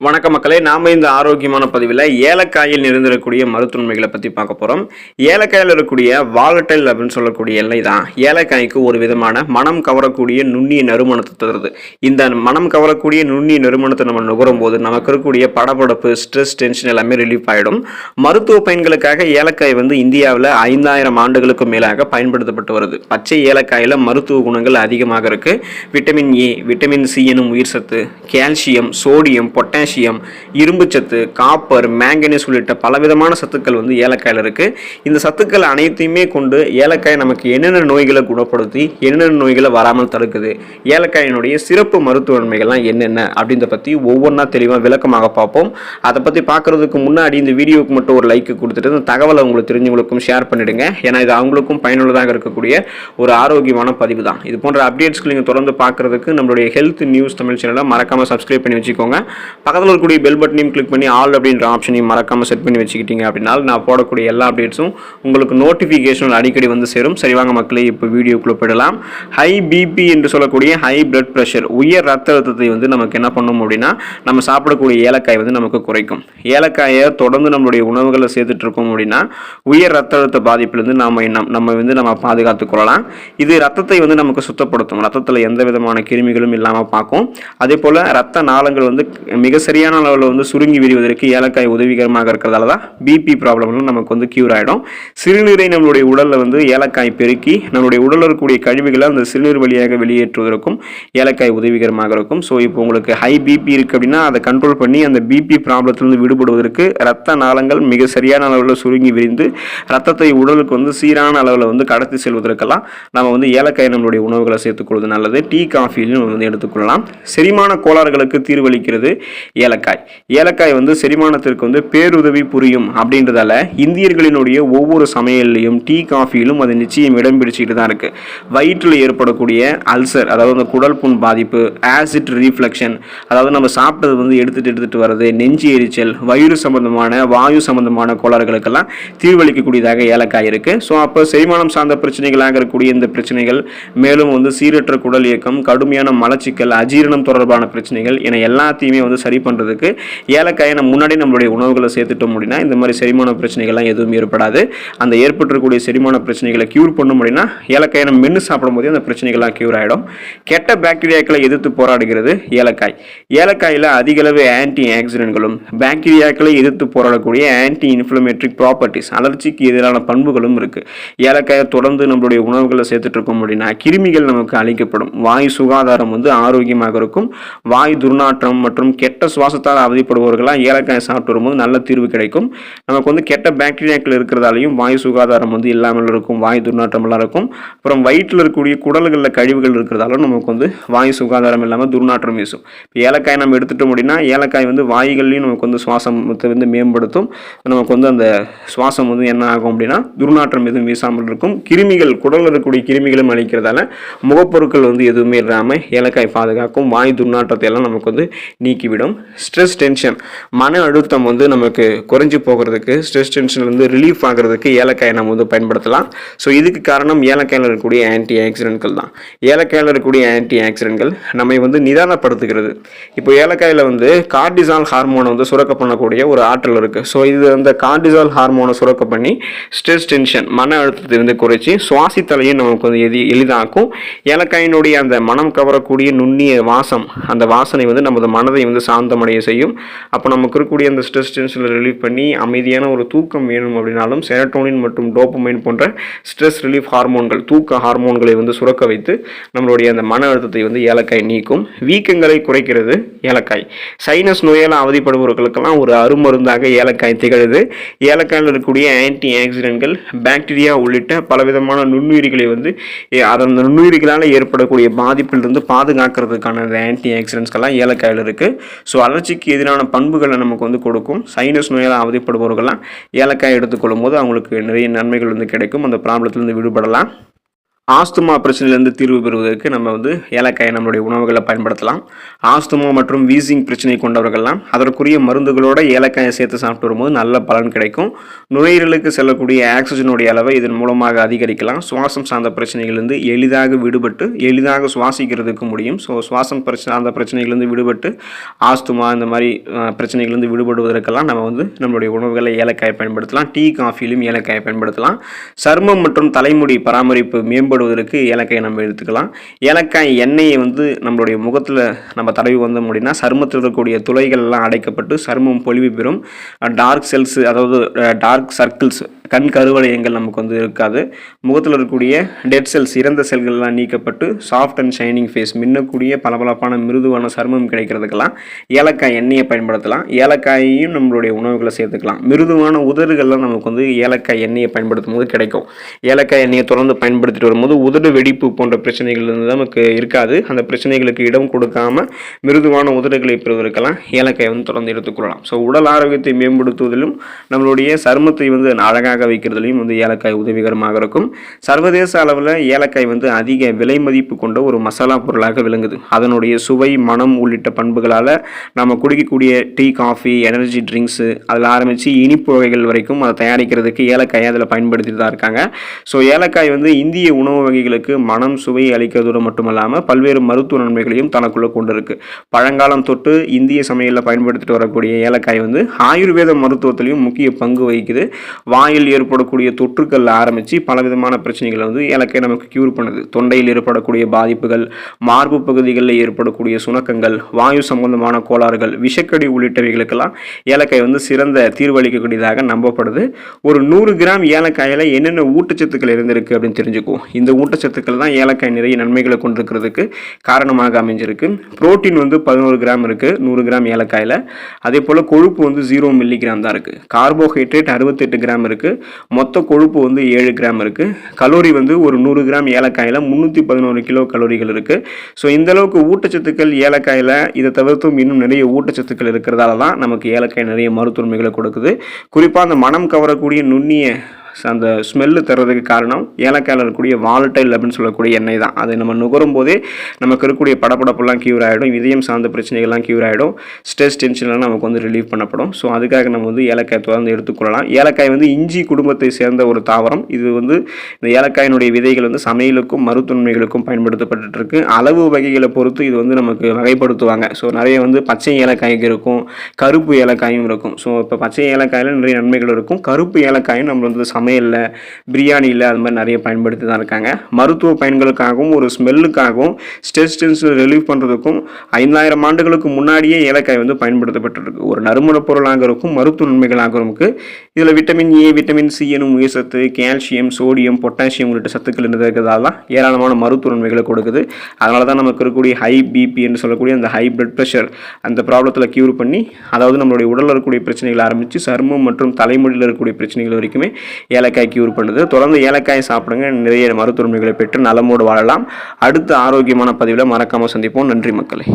வணக்க மக்களே நாம இந்த ஆரோக்கியமான பதிவில் ஏலக்காயில் நிறைந்திருக்கக்கூடிய மருத்துவமைகளை பற்றி பார்க்க போகிறோம் ஏலக்காயில் இருக்கக்கூடிய வாலட்டைல் அப்படின்னு சொல்லக்கூடிய எல்லை தான். ஏலக்காய்க்கு ஒரு விதமான மனம் கவரக்கூடிய நுண்ணிய நறுமணத்தை தருது. இந்த மனம் கவரக்கூடிய நுண்ணிய நறுமணத்தை நம்ம நுகரும் போது நமக்கு இருக்கக்கூடிய படபடப்பு ஸ்ட்ரெஸ் டென்ஷன் எல்லாமே ரிலீஃப் ஆகிடும் மருத்துவ பயன்களுக்காக ஏலக்காய் வந்து இந்தியாவில் ஐந்தாயிரம் ஆண்டுகளுக்கு மேலாக பயன்படுத்தப்பட்டு வருது. பச்சை ஏலக்காயில் மருத்துவ குணங்கள் அதிகமாக இருக்குது விட்டமின் ஏ விட்டமின் சி எனும் உயிர் சத்து கால்சியம் சோடியம் பொட்டாசியம் இரும்புச்சத்து காப்பர் மேங்கனீஸ் உள்ளிட்ட பலவிதமான சத்துக்கள் வந்து ஏலக்காயில் இருக்குது இந்த சத்துக்கள் அனைத்தையுமே கொண்டு ஏலக்காய் நமக்கு என்னென்ன நோய்களை குணப்படுத்தி என்னென்ன நோய்களை வராமல் தடுக்குது ஏலக்காயினுடைய சிறப்பு மருத்துவ நன்மைகள்லாம் என்னென்ன அப்படின்றத பற்றி ஒவ்வொன்றா தெளிவாக விளக்கமாக பார்ப்போம். அதை பற்றி பார்க்குறதுக்கு முன்னாடி இந்த வீடியோவுக்கு மட்டும் ஒரு லைக் கொடுத்துட்டு இந்த தகவலை உங்களுக்கு தெரிஞ்சவங்களுக்கும் ஷேர் பண்ணிடுங்க. ஏன்னா இது அவங்களுக்கும் பயனுள்ளதாக இருக்கக்கூடிய ஒரு ஆரோக்கியமான பதிவு தான். இது போன்ற அப்டேட்ஸ்க்கு நீங்கள் தொடர்ந்து பார்க்குறதுக்கு நம்மளுடைய ஹெல்த் நியூஸ் தமிழ் சேனலை மறக்காமல் சப்ஸ்கிரைப் பண்ணி வச்சுக்கோங்க. பக்கத்தில் இருக்கக்கூடிய பெல் பட்டனையும் கிளிக் பண்ணி ஆல் அப்படின்ற ஆப்ஷனையும் மறக்காமல் செட் பண்ணி வச்சுக்கிட்டீங்க அப்படின்னா நான் போடக்கூடிய எல்லா அப்டேட்ஸும் உங்களுக்கு நோட்டிஃபிகேஷன் அடிக்கடி வந்து சேரும். சரி வாங்க மக்களே இப்போ வீடியோக்குள்ளே போயிடலாம். ஹை பிபி என்று சொல்லக்கூடிய ஹை பிளட் ப்ரெஷர் உயர் ரத்த அழுத்தத்தை வந்து நமக்கு என்ன பண்ணும் அப்படின்னா நம்ம சாப்பிடக்கூடிய ஏலக்காய் வந்து நமக்கு குறைக்கும். ஏலக்காயை தொடர்ந்து நம்மளுடைய உணவுகளை சேர்த்துட்டு இருக்கோம் அப்படின்னா உயர் ரத்த அழுத்த பாதிப்பிலிருந்து நாம் என்ன நம்ம வந்து நம்ம பாதுகாத்துக் கொள்ளலாம். இது ரத்தத்தை வந்து நமக்கு சுத்தப்படுத்தும். ரத்தத்தில் எந்த விதமான கிருமிகளும் இல்லாமல் பார்க்கும். அதே போல் ரத்த நாளங்கள் வந்து மிக சரியான அளவில் வந்து சுருங்கி விரிவதற்கு ஏலக்காய் உதவிகரமாக இருக்கிறதால தான் பிபி ப்ராப்ளம்லாம் நமக்கு வந்து க்யூர் ஆகிடும் சிறுநீரை நம்மளுடைய உடலில் வந்து ஏலக்காய் பெருக்கி நம்மளுடைய உடலில் இருக்கக்கூடிய கழிவுகளை அந்த சிறுநீர் வழியாக வெளியேற்றுவதற்கும் ஏலக்காய் உதவிகரமாக இருக்கும். ஸோ இப்போ உங்களுக்கு ஹை பிபி இருக்குது அப்படின்னா அதை கண்ட்ரோல் பண்ணி அந்த பிபி ப்ராப்ளத்திலிருந்து விடுபடுவதற்கு ரத்த நாளங்கள் மிக சரியான அளவில் சுருங்கி விரிந்து ரத்தத்தை உடலுக்கு வந்து சீரான அளவில் வந்து கடத்தி செல்வதற்கெல்லாம் நம்ம வந்து ஏலக்காய் நம்மளுடைய உணவுகளை சேர்த்துக்கொள்வது நல்லது. டீ காஃபிலையும் வந்து எடுத்துக்கொள்ளலாம் செரிமான கோளாறுகளுக்கு தீர்வளிக்கிறது ஏலக்காய். ஏலக்காய் வந்து செரிமானத்திற்கு வந்து பேருதவி புரியும் அப்படின்றதால இந்தியர்களினுடைய ஒவ்வொரு சமையல்லையும் டீ காஃபியிலும் அது நிச்சயம் இடம் பிடிச்சிட்டு தான் இருக்குது வயிற்றில் ஏற்படக்கூடிய அல்சர் அதாவது அந்த குடல் புண் பாதிப்பு ஆசிட் ரீஃப்ளெக்ஷன் அதாவது நம்ம சாப்பிட்டது வந்து எடுத்துட்டு எடுத்துகிட்டு வர்றது நெஞ்சு எரிச்சல் வயிறு சம்பந்தமான வாயு சம்பந்தமான கோளாறுகளுக்கெல்லாம் தீர்வளிக்கக்கூடியதாக ஏலக்காய் இருக்குது ஸோ அப்போ செரிமானம் சார்ந்த பிரச்சனைகளாக இருக்கக்கூடிய இந்த பிரச்சனைகள் மேலும் வந்து சீரற்ற குடல் இயக்கம் கடுமையான மலச்சிக்கல் அஜீரணம் தொடர்பான பிரச்சனைகள் என எல்லாத்தையுமே வந்து சரி பண்ணுறதுக்கு ஏலக்காயை நம்ம முன்னாடி நம்மளுடைய உணவுகளை சேர்த்துட்டோம் அப்படின்னா இந்த மாதிரி செரிமான பிரச்சனைகள்லாம் எதுவும் ஏற்படாது. அந்த ஏற்பட்டிருக்கக்கூடிய செரிமான பிரச்சனைகளை க்யூர் பண்ண அப்படின்னா ஏலக்காயை நம்ம மென்று சாப்பிடும்போது அந்த பிரச்சனைகள்லாம் க்யூர் ஆகிடும் கெட்ட பாக்டீரியாக்களை எதிர்த்து போராடுகிறது ஏலக்காய். ஏலக்காயில் அதிக அளவு ஆன்டி ஆக்சிடென்ட்களும் பாக்டீரியாக்களை எதிர்த்து போராடக்கூடிய ஆன்டி இன்ஃப்ளமேட்ரிக் ப்ராப்பர்ட்டிஸ் அலர்ச்சிக்கு எதிரான பண்புகளும் இருக்குது ஏலக்காயை தொடர்ந்து நம்மளுடைய உணவுகளை சேர்த்துட்டு இருக்கோம் அப்படின்னா கிருமிகள் நமக்கு அளிக்கப்படும். வாய் சுகாதாரம் வந்து ஆரோக்கியமாக இருக்கும். வாய் துர்நாற்றம் மற்றும் கெட்ட சுவாசத்தால் அவதிப்படுபவர்களாம் ஏலக்காய் சாப்பிட்டு வரும்போது நல்ல தீர்வு கிடைக்கும். நமக்கு வந்து கெட்ட பாக்டீரியாக்கள் இருக்கிறதாலையும் வாய் சுகாதாரம் வந்து இல்லாமல் இருக்கும் வாய் துர்நாற்றமெல்லாம் இருக்கும். அப்புறம் வயிற்றில் இருக்கக்கூடிய குடல்களில் கழிவுகள் இருக்கிறதாலும் நமக்கு வந்து வாய் சுகாதாரம் இல்லாமல் துர்நாற்றம் வீசும். இப்போ ஏலக்காய் நம்ம எடுத்துட்டோம் அப்படின்னா ஏலக்காய் வந்து வாய்கள்லையும் நமக்கு வந்து சுவாசத்தை வந்து மேம்படுத்தும். நமக்கு வந்து அந்த சுவாசம் வந்து என்ன ஆகும் அப்படின்னா துர்நாற்றம் எதுவும் வீசாமல் இருக்கும். கிருமிகள் குடலில் இருக்கக்கூடிய கிருமிகளும் அழிக்கிறதால முகப்பொருட்கள் வந்து எதுவுமே இல்லாமல் ஏலக்காய் பாதுகாக்கும் வாய் துர்நாற்றத்தை எல்லாம் நமக்கு வந்து நீக்கிவிடும். Stress tension. மன அழுத்தம் வந்து நமக்கு குறைஞ்சி போகிறதுக்கு ஸ்ட்ரெஸ் டென்ஷன் வந்து ரிலீஃப் ஆகிறதுக்கு ஏலக்காயை நம்ம வந்து பயன்படுத்தலாம். ஸோ இதுக்கு காரணம் ஏலக்காயில் இருக்கக்கூடிய ஆன்டி ஆக்சிடென்ட்கள் தான். ஏலக்காயில் இருக்கக்கூடிய ஆன்டி ஆக்சிடென்ட்கள் நம்மை வந்து நிதானப்படுத்துகிறது. இப்போ ஏலக்காயில் வந்து கார்டிசால் ஹார்மோனை வந்து சுரக்க பண்ணக்கூடிய ஒரு ஆற்றல் இருக்குது ஸோ இது அந்த கார்டிசால் ஹார்மோனை சுரக்க பண்ணி ஸ்ட்ரெஸ் டென்ஷன் மன அழுத்தத்தை வந்து குறைச்சி சுவாசித்தலையும் நமக்கு வந்து எதி எளிதாக்கும். ஏலக்காயினுடைய அந்த மனம் கவரக்கூடிய நுண்ணிய வாசம் அந்த வாசனை வந்து நமது மனதை வந்து சாந்தமடைய செய்யும். அப்போ நமக்கு இருக்கக்கூடிய அந்த ஸ்ட்ரெஸ் டென்ஷனில் ரிலீஃப் பண்ணி அமைதியான ஒரு தூக்கம் வேணும் அப்படின்னாலும் செரட்டோனின் மற்றும் டோப்பமைன் போன்ற ஸ்ட்ரெஸ் ரிலீஃப் ஹார்மோன்கள் தூக்க ஹார்மோன்களை வந்து சுரக்க வைத்து நம்மளுடைய அந்த மன அழுத்தத்தை வந்து ஏலக்காய் நீக்கும். வீக்கங்களை குறைக்கிறது ஏலக்காய். சைனஸ் நோயால் அவதிப்படுபவர்களுக்கெல்லாம் ஒரு அருமருந்தாக ஏலக்காய் திகழுது. ஏலக்காயில் இருக்கக்கூடிய ஆன்டி ஆக்சிடென்ட்கள் பாக்டீரியா உள்ளிட்ட பலவிதமான நுண்ணுயிரிகளை வந்து அதன் நுண்ணுயிரிகளால் ஏற்படக்கூடிய பாதிப்பிலிருந்து பாதுகாக்கிறதுக்கான அந்த ஆன்டி ஆக்சிடென்ட்ஸ்கெல்லாம் ஏலக்காயில் இருக்குது ஸோ அலர்ச்சிக்கு எதிரான பண்புகளை நமக்கு வந்து கொடுக்கும். சைனஸ் நோயால் அவதிப்படுபவர்கள்லாம் ஏலக்காய் எடுத்துக்கொள்ளும் போது அவங்களுக்கு நிறைய நன்மைகள் வந்து கிடைக்கும். அந்த ப்ராப்ளத்துலேருந்து விடுபடலாம். ஆஸ்துமா பிரச்சனையிலேருந்து தீர்வு பெறுவதற்கு நம்ம வந்து ஏலக்காயை நம்மளுடைய உணவுகளை பயன்படுத்தலாம். ஆஸ்துமா மற்றும் வீசிங் பிரச்சனை கொண்டவர்கள்லாம் அதற்குரிய மருந்துகளோட ஏலக்காயை சேர்த்து சாப்பிட்டு வரும்போது நல்ல பலன் கிடைக்கும். நுரையீரலுக்கு செல்லக்கூடிய ஆக்சிஜனுடைய அளவை இதன் மூலமாக அதிகரிக்கலாம். சுவாசம் சார்ந்த பிரச்சனைகளிலிருந்து எளிதாக விடுபட்டு எளிதாக சுவாசிக்கிறதுக்கு முடியும். ஸோ சுவாசம் பிரச்சனை சார்ந்த பிரச்சனைகளிலிருந்து விடுபட்டு ஆஸ்துமா இந்த மாதிரி பிரச்சனைகளிலிருந்து விடுபடுவதற்கெல்லாம் நம்ம வந்து நம்மளுடைய உணவுகளை ஏலக்காயை பயன்படுத்தலாம். டீ காஃபியிலும் ஏலக்காயை பயன்படுத்தலாம். சருமம் மற்றும் தலைமுடி பராமரிப்பு மேம்படுவதற்கு ஏலக்காயை நம்ம எடுத்துக்கலாம். ஏலக்காய் எண்ணெயை வந்து நம்மளுடைய முகத்தில் நம்ம தடவி வந்தோம் அப்படின்னா சருமத்தில் இருக்கக்கூடிய துளைகள் எல்லாம் அடைக்கப்பட்டு சருமம் பொலிவு பெறும். டார்க் செல்ஸ் அதாவது டார்க் சர்க்கிள்ஸ் கண் கருவளையங்கள் நமக்கு வந்து இருக்காது. முகத்தில் இருக்கக்கூடிய டெட் செல்ஸ் இறந்த செல்கள்லாம் நீக்கப்பட்டு சாஃப்ட் அண்ட் ஷைனிங் ஃபேஸ் மின்னக்கூடிய பளபளப்பான மிருதுவான சருமம் கிடைக்கிறதுக்கெல்லாம் ஏலக்காய் எண்ணெயை பயன்படுத்தலாம். ஏலக்காயையும் நம்மளுடைய உணவுகளை சேர்த்துக்கலாம். மிருதுவான உதடுகள்லாம் நமக்கு வந்து ஏலக்காய் எண்ணெயை பயன்படுத்தும் போது கிடைக்கும். ஏலக்காய் எண்ணெயை தொடர்ந்து பயன்படுத்திட்டு வரும்போது உதடு வெடிப்பு போன்ற பிரச்சனைகள் நமக்கு இருக்காது. அந்த பிரச்சனைகளுக்கு இடம் கொடுக்காம மிருதுவான உதடுகளை பெறுவதற்கெல்லாம் ஏலக்காய் வந்து தொடர்ந்து எடுத்துக்கொள்ளலாம் ஸோ உடல் ஆரோக்கியத்தை மேம்படுத்துவதிலும் நம்மளுடைய சருமத்தை வந்து அழகாக வைக்கிறதுலையும் வந்து ஏலக்காய் உதவிகரமாக இருக்கும். சர்வதேச அளவில் ஏலக்காய் வந்து அதிக விலை மதிப்பு கொண்ட ஒரு மசாலா பொருளாக விளங்குது. அதனுடைய சுவை மனம் உள்ளிட்ட பண்புகளால் நம்ம குடிக்கக்கூடிய டீ காஃபி எனர்ஜி ட்ரிங்க்ஸு அதில் ஆரம்பித்து இனிப்பு வகைகள் வரைக்கும் அதை தயாரிக்கிறதுக்கு ஏலக்காயை அதில் பயன்படுத்திட்டு தான் இருக்காங்க. ஸோ ஏலக்காய் வந்து இந்திய உணவு வகைகளுக்கு மனம் சுவை அளிக்கிறதோடு மட்டுமல்லாமல் பல்வேறு மருத்துவ நன்மைகளையும் தனக்குள்ளே கொண்டு இருக்குது பழங்காலம் தொட்டு இந்திய சமையலில் பயன்படுத்திட்டு வரக்கூடிய ஏலக்காய் வந்து ஆயுர்வேத மருத்துவத்திலையும் முக்கிய பங்கு வகிக்குது. வாயில் ஏற்படக்கூடிய தொற்றுக்கள் ஆரம்பித்து பலவிதமான பிரச்சனைகளை வந்து ஏலக்காய் நமக்கு க்யூர் பண்ணுது. தொண்டையில் ஏற்படக்கூடிய பாதிப்புகள் மார்பு பகுதிகளில் ஏற்படக்கூடிய சுணக்கங்கள் வாயு சம்பந்தமான கோளாறுகள் விஷக்கடி உள்ளிட்டவைகளுக்கெல்லாம் ஏலக்காய் வந்து சிறந்த தீர்வளிக்கக்கூடியதாக நம்பப்படுது. ஒரு நூறு கிராம் ஏலக்காயில் என்னென்ன ஊட்டச்சத்துக்கள் இருந்திருக்கு அப்படின்னு தெரிஞ்சுக்குவோம். இந்த ஊட்டச்சத்துக்கள் தான் ஏலக்காய் நிறைய நன்மைகளை கொண்டிருக்கிறதுக்கு காரணமாக அமைஞ்சிருக்கு. புரோட்டீன் வந்து பதினோரு கிராம் இருக்குது நூறு கிராம் ஏலக்காயில். அதே போல் கொழுப்பு வந்து ஜீரோ மில்லி கிராம் தான் இருக்குது கார்போஹைட்ரேட் அறுபத்தெட்டு கிராம் இருக்குது மொத்த கொழுப்பு வந்து ஏழு கிராம் இருக்குது கலோரி வந்து ஒரு நூறு கிராம் ஏலக்காயில் முந்நூற்றி பதினோரு கிலோ கலோரிகள் இருக்குது ஸோ இந்தளவுக்கு ஊட்டச்சத்துக்கள் ஏலக்காயில் இதை தவிர்த்தும் இன்னும் நிறைய ஊட்டச்சத்துக்கள் இருக்கிறதால தான் நமக்கு ஏலக்காய் நிறைய மருத்துவமைகளை கொடுக்குது. குறிப்பாக அந்த மனம் கவரக்கூடிய நுண்ணிய அந்த ஸ்மெல்லு தர்றதுக்கு காரணம் ஏலக்காயில் இருக்கக்கூடிய வாலட்டைல் அப்படின்னு சொல்லக்கூடிய எண்ணெய் தான். அதை நம்ம நுகரும் போதே நமக்கு இருக்கக்கூடிய படப்படப்பெல்லாம் க்யூர் ஆகிடும் இதயம் சார்ந்த பிரச்சனைகள்லாம் க்யூர் ஆகிடும் ஸ்ட்ரெஸ் டென்ஷன்லாம் நமக்கு வந்து ரிலீவ் பண்ணப்படும். ஸோ அதுக்காக நம்ம வந்து ஏலக்காய் தொடர்ந்து எடுத்துக்கொள்ளலாம் ஏலக்காய் வந்து இஞ்சி குடும்பத்தை சேர்ந்த ஒரு தாவரம். இது வந்து இந்த ஏலக்காயினுடைய விதைகள் வந்து சமையலுக்கும் மருத்துவமைகளுக்கும் பயன்படுத்தப்பட்டு இருக்கு அளவு வகைகளை பொறுத்து இது வந்து நமக்கு வகைப்படுத்துவாங்க. ஸோ நிறைய வந்து பச்சை ஏலக்காய்க்கு இருக்கும் கருப்பு ஏலக்காயும் இருக்கும். ஸோ இப்போ பச்சை ஏலக்காயில் நிறைய நன்மைகள் இருக்கும். கருப்பு ஏலக்காயும் நம்ம வந்து சமையலில் பிரியாணியில் அது மாதிரி நிறைய பயன்படுத்தி தான் இருக்காங்க. மருத்துவ பயன்களுக்காகவும் ஒரு ஸ்மெல்லுக்காகவும் ஸ்ட்ரெஸ் டென்ஷன் ரிலீவ் பண்ணுறதுக்கும் ஐந்தாயிரம் ஆண்டுகளுக்கு முன்னாடியே ஏலக்காய் வந்து பயன்படுத்தப்பட்டிருக்கு. ஒரு நறுமணப் பொருளாக இருக்கும் மருத்துவ நன்மைகளாக இருக்கு இதில் விட்டமின் ஏ விட்டமின் சி எனும் உயிர் சத்து கால்சியம் சோடியம் பொட்டாசியம் உள்ளிட்ட சத்துக்கள் இருக்கிறதால தான் ஏராளமான மருத்துவ நன்மைகளை கொடுக்குது. அதனால தான் நமக்கு இருக்கக்கூடிய ஹை பிபி என்று சொல்லக்கூடிய அந்த ஹை பிளட் ப்ரெஷர் அந்த ப்ராப்ளத்தில் க்யூர் பண்ணி அதாவது நம்மளுடைய உடலில் இருக்கக்கூடிய பிரச்சனைகள் ஆரம்பித்து சருமம் மற்றும் தலைமுடியில் இருக்கக்கூடிய பிரச்சனைகள் வரைக்குமே ஏலக்காய் கியூர் பண்ணுது. தொடர்ந்து ஏலக்காயை சாப்பிடுங்க. நிறைய மருத்துவ பெற்று நலமோடு வாழலாம். அடுத்த ஆரோக்கியமான பதிவில் மறக்காமல் சந்திப்போம். நன்றி மக்களே.